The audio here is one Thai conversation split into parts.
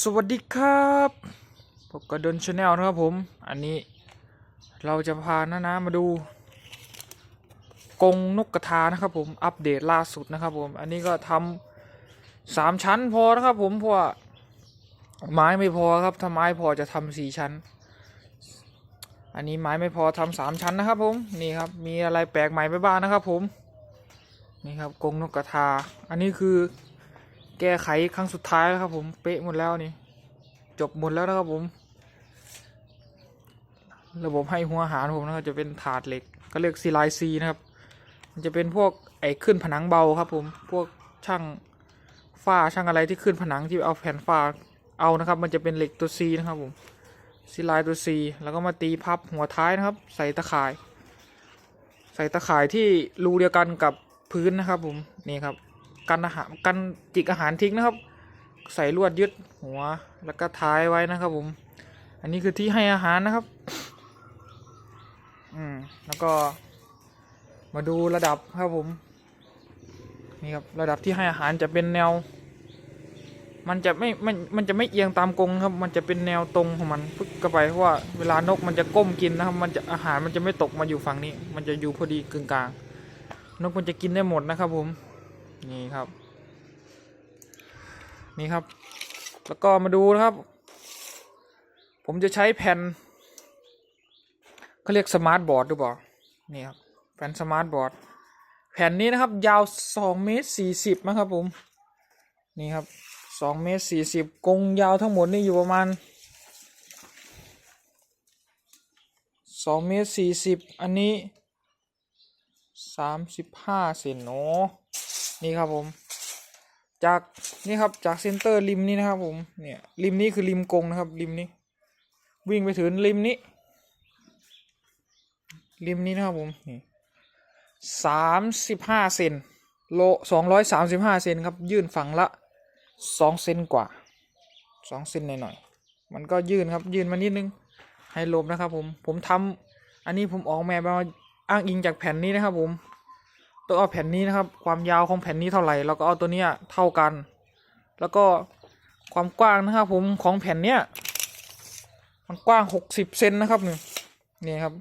สวัสดีครับพบกับดนชาแนลนะครับผม อันนี้เราจะพาน้านามาดูกรงนกกระทานะครับผม อัปเดตล่าสุดนะครับผม อันนี้ก็ทำสามชั้นพอนะครับผม เพราะว่าไม้ไม่พอครับ ถ้าไม้พอจะทำสี่ชั้น อันนี้ไม้ไม่พอทำสามชั้นนะครับผม นี่ครับ มีอะไรแปลกใหม่ไปบ้างนะครับผม นี่ครับกรงนกกระทา อันนี้คือ แก้ไขครั้งสุดท้ายแล้วครับ ผมเป๊ะหมดแล้วนี่ จบหมดแล้วนะครับผม ระบบให้หัวอาหารผมนะครับจะเป็นถาดเหล็กก็เรียกซีไลซีนะครับ มันจะเป็นพวกไอ้ขึ้นผนังเบาครับ ผมพวกช่างฝ้าช่างอะไรที่ขึ้นผนังที่เอาแผ่นฝ้าเอานะครับ มันจะเป็นเหล็กตัวซีนะครับผมซีไลตัวซีแล้วก็มาตีพับหัวท้ายนะครับ ใส่ตะข่าย ใส่ตะข่ายที่รูเดียวกันกับพื้นนะครับ ผมนี่ครับ กันอาหารกันจิกอาหารทิ้งนะครับ ใส่ลวดยึดหัวแล้วก็ท้ายไว้นะครับผม อันนี้คือที่ให้อาหารนะครับ อืมแล้วก็ มาดูระดับครับผมนี่ครับระดับที่ให้อาหารจะเป็นแนว มันจะไม่มันมันจะไม่เอียงตามกรงครับ มันจะเป็นแนวตรงของมันปึ๊กเข้าไปเพราะว่าเวลานกมันจะก้มกินนะครับ มันจะอาหารมันจะไม่ตกมาอยู่ฝั่งนี้ มันจะอยู่พอดีกึ่งกลางนกมันจะกินได้หมดนะครับผม นี่ครับ นี่ครับ แล้วก็มาดูนะครับ ผมจะใช้แผ่นเขาเรียกสมาร์ทบอร์ดหรือเปล่านี่ครับแผ่นสมาร์ทบอร์ดแผ่นนี้นะครับ ยาวสองเมตรสี่สิบนะครับผมนี่ครับสองเมตรสี่สิบกงยาวทั้งหมดนี่อยู่ประมาณสองเมตรสี่สิบอันนี้สามสิบห้าเซนโน นี่ครับผม จากนี่ครับจากเซนเตอร์ริมนี้นะครับผมเนี่ยริมนี้คือริมกงนะครับริมนี้ วิ่งไปถึงริมนี้ริมนี้นะครับผมนี่สามสิบห้าเซนโลสองร้อยสามสิบห้าเซนครับ ยื่นฝั่งละสองเซนกว่าสองเซนหน่อยๆมันก็ยื่นครับ ยื่นมานิดนึง ให้ลบนะครับผม ผมทำอันนี้ผมออกแบบมาอ้างอิงจากแผ่นนี้นะครับผม ต้องเอาแผ่นนี้นะครับ ความยาวของแผ่นนี้เท่าไหร่เราก็เอาตัวเนี้ยเท่ากัน แล้วก็ความกว้างนะครับผมของแผ่นเนี้ยมันกว้างหกสิบเซนนะครับนี่นี่ครับ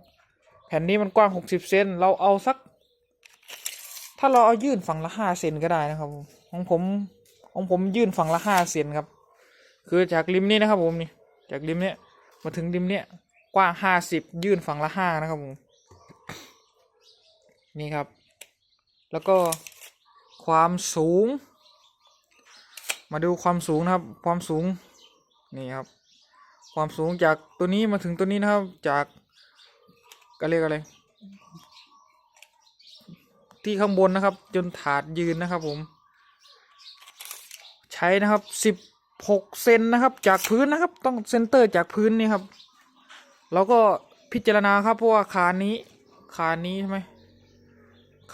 แผ่นนี้มันกว้างหกสิบเซนเราเอาสัก ถ้าเราเอายื่นฝั่งละห้าเซนก็ได้นะครับของผมของผมยื่นฝั่งละห้าเซนครับ คือจากริมนี้นะครับผมนี่จากริมเนี้ยมาถึงริมเนี้ยกว้างห้าสิบยื่นฝั่งละห้านะครับผมนี่ครับ แล้วก็ความสูง มาดูความสูงนะครับ ความสูงนี่ครับ ความสูงจากตัวนี้มาถึงตัวนี้นะครับ จากก็เรียกอะไร ที่ข้างบนนะครับ จนถาดยืนนะครับผม ใช้นะครับสิบหกเซนนะครับ จากพื้นนะครับ ต้องเซนเตอร์จากพื้นนี่ครับเราก็พิจารณาครับเพราะว่าคานนี้คานนี้ใช่ไหม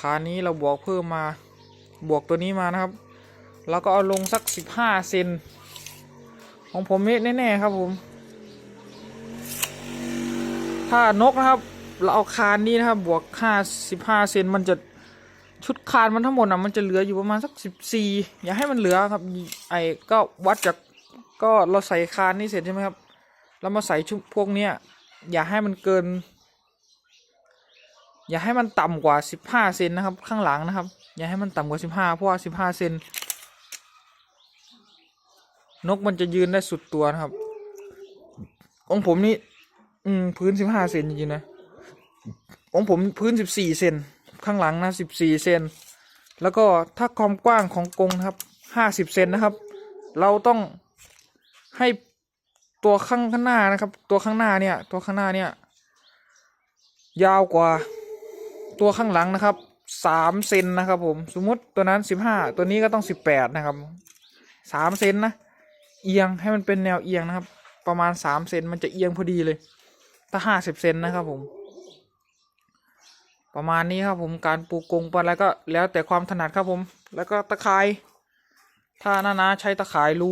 คานนี้เราบวกเพิ่มมาบวกตัวนี้มานะครับ แล้วก็เอาลงสักสิบห้าเซนของผมนี่แน่ๆครับผม ถ้านกนะครับ เราเอาคานนี้นะครับ บวกห้าสิบห้าเซนมันจะชุดคานมันทั้งหมดนะมันจะเหลืออยู่ประมาณสักสิบสี่อย่าให้มันเหลือครับ ไอ้ก็วัดจากก็เราใส่คานนี้เสร็จใช่ไหมครับเรามาใส่ชุดพวกเนี้ยอย่าให้มันเกิน อย่าให้มันต่ำกว่าสิบห้าเซนนะครับ ข้างหลังนะครับ อย่าให้มันต่ำกว่าสิบห้าเพราะว่าสิบห้าเซนนกมันจะยืนได้สุดตัวนะครับ ของผมนี่ อืมพื้นสิบห้าเซนจริงๆนะของผมพื้นสิบสี่เซนข้างหลังนะสิบสี่เซนแล้วก็ถ้าความกว้างของกรงนะครับห้าสิบเซนนะครับ เราต้องให้ตัวข้างข้างหน้านะครับ ตัวข้างหน้าเนี่ย ตัวข้างหน้าเนี่ย ยาวกว่า ตัวข้างหลังนะครับสามเซนนะครับผมสมมติตัวนั้นสิบห้าตัวนี้ก็ต้องสิบแปดนะครับสามเซนนะเอียงให้มันเป็นแนวเอียงนะครับ ประมาณสามเซนมันจะเอียงพอดีเลย ถ้าห้าสิบเซนนะครับผม ประมาณนี้ครับผมการปูกรงปลาอะไรก็แล้วแต่ความถนัดครับผม แล้วก็ตะข่ายถ้านานาใช้ตะข่ายรู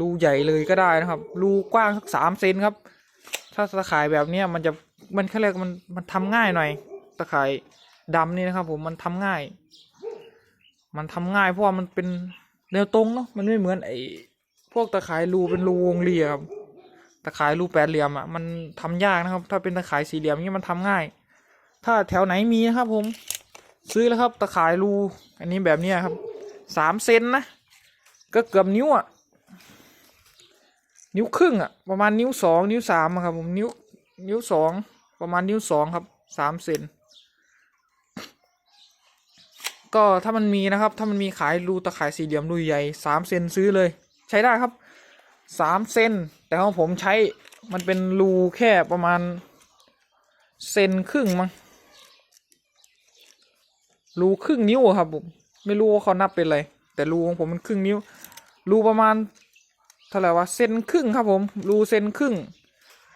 รูใหญ่เลยก็ได้นะครับรูกว้างสักสามเซนครับ ถ้าตะข่ายแบบเนี้ยมันจะ มันเขาเรียกมันมันทำง่ายหน่อย ตะข่ายดำนี่นะครับ ผมมันทำง่าย มันทำง่ายเพราะว่ามันเป็นแนวตรงเนาะมันไม่เหมือนไอ้พวกตะข่ายรูเป็นรูวงรีอะครับตะข่ายรูแปดเหลี่ยมอะมันทำยากนะครับ ถ้าเป็นตะข่ายสี่เหลี่ยมนี่มันทำง่าย ถ้าแถวไหนมีนะครับ ผมซื้อแล้วครับ ตะข่ายรู อันนี้แบบเนี้ครับสามเซนนะ ก็เกือบนิ้วอะนิ้วครึ่งอะประมาณนิ้วสองนิ้วสามอะครับผมนิ้วนิ้วสอง ประมาณนิ้วสองครับสามเซนก็ถ้ามันมีนะครับ ถ้ามันมีขายรูตะข่ายสี่เหลี่ยมรูใหญ่สามเซนซื้อเลย ใช้ได้ครับสามเซนแต่ของผมใช้มันเป็นรูแค่ประมาณเซนครึ่งมั้งรูครึ่งนิ้วครับผมไม่รู้ว่าเขานับเป็นอะไรแต่รูของผมมันครึ่งนิ้วรูประมาณเท่าไหร่วะเซนครึ่งครับผมรูเซนครึ่ง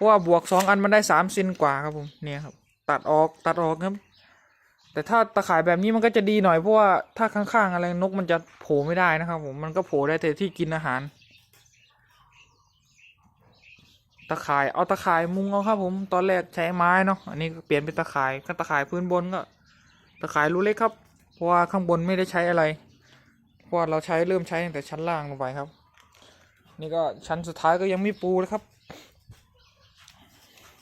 ราะว่าบวกสองอันมันได้สามเซนกว่าครับผมเนี่ยครับ ตัดออกตัดออกครับ แต่ถ้าตะข่ายแบบนี้มันก็จะดีหน่อยเพราะว่าถ้าข้างๆอะไรนกมันจะโผล่ไม่ได้นะครับ ผมมันก็โผล่ได้แต่ที่กินอาหาร ตะข่ายเอาตะข่ายมุงเอาครับ ผมตอนแรกใช้ไม้เนาะอันนี้เปลี่ยนเป็นตะข่ายก็ตะข่ายพื้นบนก็ ตะข่ายรูเล็กครับเพราะว่าข้างบนไม่ได้ใช้อะไรเพราะเราใช้เริ่มใช้ตั้งแต่ชั้นล่างลงไปครับ นี่ก็ชั้นสุดท้ายก็ยังไม่ปูเลยครับ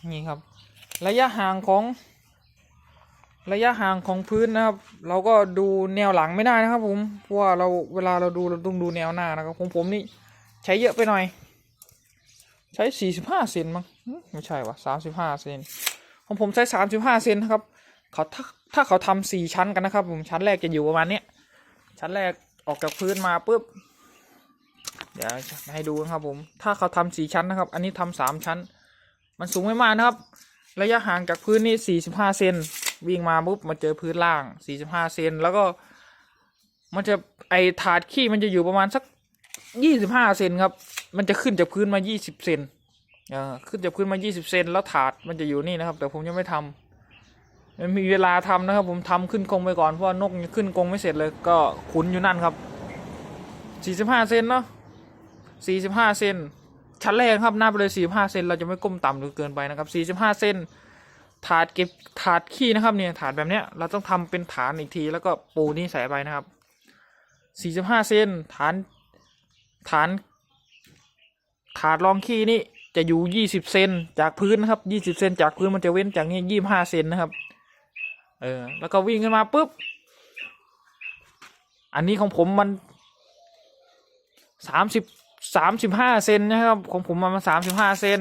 นี่ครับ ระยะห่างของระยะห่างของพื้นนะครับ เราก็ดูแนวหลังไม่ได้นะครับผมเพราะว่าเราเวลาเราดูเราต้องดูแนวหน้านะครับของผมนี่ใช้เยอะไปหน่อย ใช้สี่สิบห้าเซนมั้งไม่ใช่วะสามสิบห้าเซนของผมใช้สามสิบห้าเซนนะครับเขาถ้าถ้าเขาทำสี่ชั้นกันนะครับ ผมชั้นแรกจะอยู่ประมาณเนี้ยชั้นแรกออกจากพื้นมาปุ๊บเดี๋ยวให้ดูนะครับผม ถ้าเขาทำสี่ชั้นนะครับ อันนี้ทำสามชั้น มันสูงไม่มากนะครับ ระยะห่างจากพื้นนี่ 45 เซนวิ่งมาปุ๊บมาเจอพื้นล่าง 45 เซนแล้วก็ มันจะไอถาดขี้มันจะอยู่ประมาณสัก 25 เซนครับ มันจะขึ้นจากพื้นมา 20 เซนเออขึ้นจากพื้นมา 20 เซนแล้วถาดมันจะอยู่นี่นะครับ แต่ผมยังไม่ทำมันมีเวลาทำนะครับ ผมทำขึ้นกรงไปก่อนเพราะว่านกยังขึ้นกรงไม่เสร็จเลยก็ขุนอยู่นั่นครับ 45 เซนเนาะ45 เซน ชั้นแรกครับหน้าไปเลย 45 เซนเราจะไม่ก้มต่ำจนเกินไปนะครับ 45 เซนถาดเก็บถาดขี้นะครับเนี่ยถาดแบบเนี้ยเราต้องทำเป็นฐานอีกทีแล้วก็ปูนี่ใส่ไปนะครับ 45 เซนฐานฐาน ถาดรองขี้นี่จะอยู่ 20 เซนจากพื้นนะครับ 20 เซนจากพื้นมันจะเว้นจากนี้25 เซนนะครับ เออแล้วก็วิ่งขึ้นมาปุ๊บอันนี้ของผมมันสาม สามสิบห้าเซนนะครับ ของผมมันมาสามสิบห้าเซน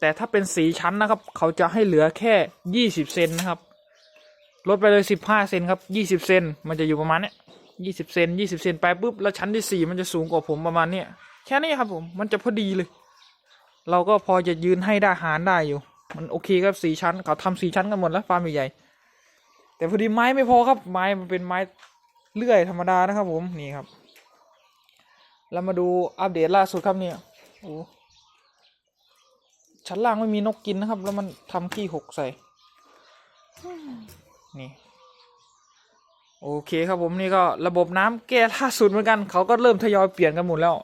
แต่ถ้าเป็นสีชั้นนะครับ เขาจะให้เหลือแค่ยี่สิบเซนนะครับ ลดไปเลยสิบห้าเซนครับยี่สิบเซนมันจะอยู่ประมาณเนี้ยยี่สิบเซนยี่สิบเซนไปปุ๊บแล้วชั้นที่สี่มันจะสูงกว่าผมประมาณเนี้ยแค่นี้ครับผมมันจะพอดีเลย เราก็พอจะยืนให้ได้หารได้อยู่ มันโอเคครับสี่ชั้นเขาทำสี่ชั้นกันหมดแล้วฟาร์มใหญ่แต่พอดีไม้ไม่พอครับไม้มันเป็นไม้เลื่อยธรรมดานะครับผมนี่ครับ เรามาดูอัปเดตล่าสุดครับเนี่ยโอ้ชั้นล่างไม่มีนกกินนะครับ แล้วมันทำขี้หกใส่ นี่ โอเคครับผมนี่ก็ระบบน้ำแก้ล่าสุดเหมือนกัน เขาก็เริ่มทยอยเปลี่ยนกันหมดแล้ว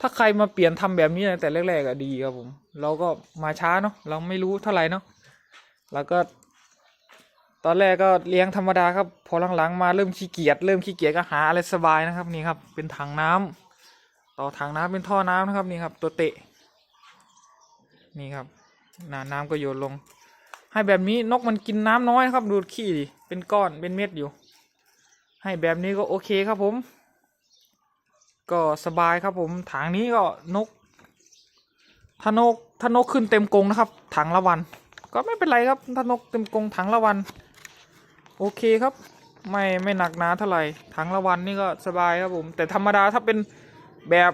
ถ้าใครมาเปลี่ยนทำแบบนี้ตั้งแต่แรกๆอะดีครับผม เราก็มาช้าเนาะ เราไม่รู้เท่าไหร่เนาะ แล้วก็ ตอนแรกก็เลี้ยงธรรมดาครับ พอหลังๆมาเริ่มขี้เกียจ เริ่มขี้เกียจก็หาอะไรสบายนะครับนี่ครับ เป็นถังน้ำ ต่อถังน้ำเป็นท่อน้ำนะครับนี่ครับ ตัวเตะ นี่ครับน้ำน้ำก็โยนลง ให้แบบนี้นกมันกินน้ำน้อยครับ ดูดขี้ดิเป็นก้อนเป็นเม็ดอยู่ ให้แบบนี้ก็โอเคครับผม ก็สบายครับผมถังนี้ก็นกถ้านกถ้านกขึ้นเต็มกรงนะครับถังละวัน ก็ไม่เป็นไรครับถ้านกเต็มกรงถังละวัน โอเคครับ ไม่ไม่หนักหนาเท่าไหร่ถังละวันนี่ก็สบายครับผม แต่ธรรมดาถ้าเป็น แบบ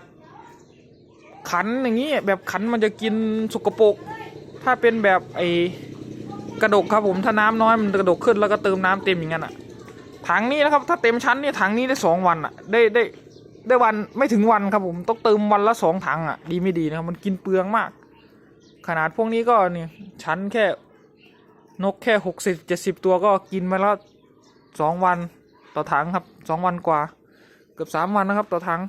ขันอย่างนี้แบบขันมันจะกินสกปรกถ้าเป็นแบบไอ้กระดกครับผมถ้าน้ำน้อยมันกระดกขึ้นแล้วก็เติมน้ำเต็มอย่างนั้นอะถังนี้นะครับถ้าเต็มชั้นนี่ถังนี้ได้สองวันอะได้ได้ได้วันไม่ถึงวันครับผมต้องเติมวันละสองถังอะดีไม่ดีนะครับมันกินเปลืองมาก ขนาดพวกนี้ก็เนี่ยชั้นแค่นกแค่หกสิบเจ็ดสิบตัวก็กินมาแล้วสองวันต่อถังครับสองวันกว่า เกือบสามวันนะครับต่อถัง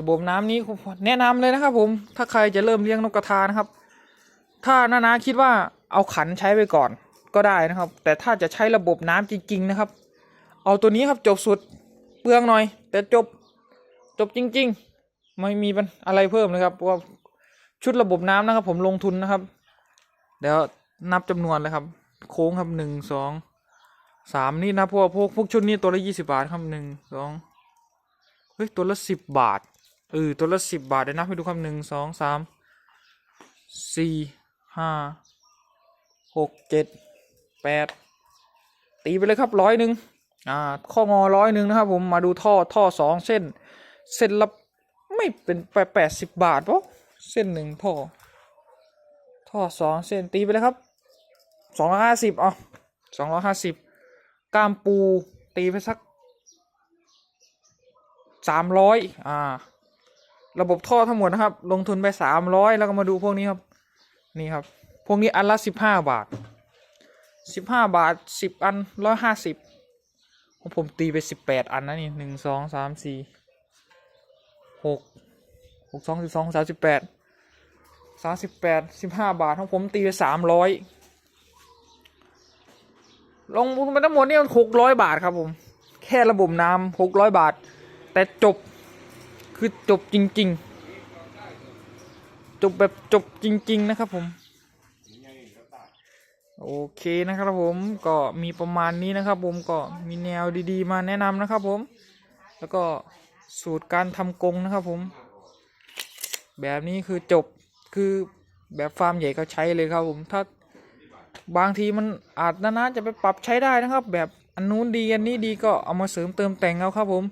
ระบบน้ำนี้แนะนำเลยนะครับ ผม ถ้าใครจะเริ่มเลี้ยงนกกระทานะครับ ถ้านานาคิดว่าเอาขันใช้ไปก่อนก็ได้นะครับ แต่ถ้าจะใช้ระบบน้ำจริง ๆ นะครับ เอาตัวนี้ครับจบสุดเปลืองหน่อย แต่จบจบจริง ๆ ไม่มีอะไรเพิ่มเลยครับเพราะว่าชุดระบบน้ำนะครับ ผมลงทุนนะครับ เดี๋ยวนับจำนวนเลยครับ โค้งครับหนึ่งสองสามนี่นะพวกพวกพวกชุดนี้ตัวละยี่สิบาทครับหนึ่งสองเฮ้ยตัวละสิบบาท เออตัวละสิบบาทเดี๋ยวนับให้ดูครับหนึ่งสองสามสี่ห้าหกเจ็ดแปดตีไปเลยครับร้อยหนึ่งอ่าข้องอร้อยหนึ่งนะครับผมมาดูท่อท่อสองเส้น เส้นละไม่เป็นแปดแปดสิบบาทปะเส้นหนึ่งท่อท่อสองเส้นตีไปเลยครับสองร้อยห้าสิบอะสองร้อยห้าสิบกล้ามปูตีไปสักสามร้อยอ่า ระบบท่อทั้งหมดนะครับ ลงทุนไปสามร้อยแล้วก็มาดูพวกนี้ครับ นี่ครับ พวกนี้อันละสิบห้าบาทสิบห้าบาทสิบอันร้อยห้าสิบของผมตีไปสิบแปดอันนะนี่หนึ่งสองสามสี่หกหกสองสิบสองสามสิบแปดสามสิบแปดสิบห้าบาทของผมตีไปสามร้อยลงทุนไปทั้งหมดนี่มันหกร้อยบาทครับผม แค่ระบบน้ำหกร้อยบาท แต่จบ คือจบจริง ๆ จบแบบจบจริง ๆ นะครับผม โอเคนะครับผมก็มีประมาณนี้นะครับ ผมก็มีแนวดีๆ มาแนะนำนะครับ ผม แล้วก็สูตรการทำกงนะครับ ผม แบบนี้คือจบคือแบบฟาร์มใหญ่เขาใช้เลยครับ ผมถ้าบางทีมันอาจนานๆจะไปปรับใช้ได้นะครับ แบบอันนู้นดีอันนี้ดีก็เอามาเสริมเติมแต่งเอาครับ ผม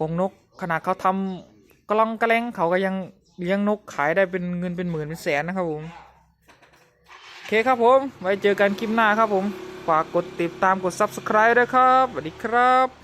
กงนก ขนาดเขาทำกล้องกระแลงเขาก็ยังเลี้ยงนกขายได้เป็นเงินเป็นหมื่นเป็นแสนนะครับผมโอเคครับผม ไว้เจอกันคลิปหน้าครับผม ฝากกดติดตามกด subscribe ด้วยครับสวัสดีครับ